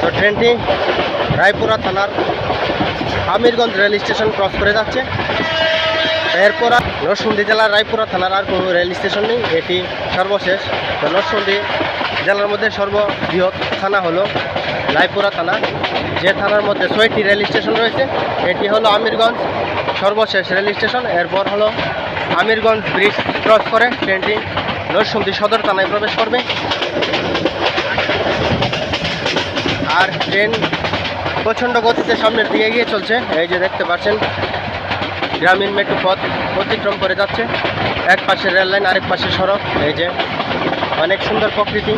তো ট্রেনটি রায়পুরা থানার আমিরগঞ্জ রেল স্টেশন ক্রস করে যাচ্ছে। এরপর আর নরসিংদী জেলার রায়পুরা থানার আর কোনো রেল স্টেশন নেই। এটি সর্বশেষ। তো নরসিংদী জেলার মধ্যে সর্ববৃহৎ থানা হলো রায়পুরা থানা। যে থানার মধ্যে ছয়টি রেল স্টেশন রয়েছে, এটি হলো আমিরগঞ্জ সর্বশেষ রেল স্টেশন। এরপর হলো আমিরগঞ্জ ব্রিজ ক্রস করে ট্রেনটি নরসিংদী সদর থানায় প্রবেশ করবে। আর ট্রেন প্রচণ্ড গতিতে সামনের দিকে গিয়ে চলছে। এই যে দেখতে পাচ্ছেন, গ্রামীণ মেট্রো পথ অতিক্রম করে যাচ্ছে। এক পাশে রেল লাইন, আরেক পাশে সড়ক। এই যে অনেক সুন্দর প্রকৃতি।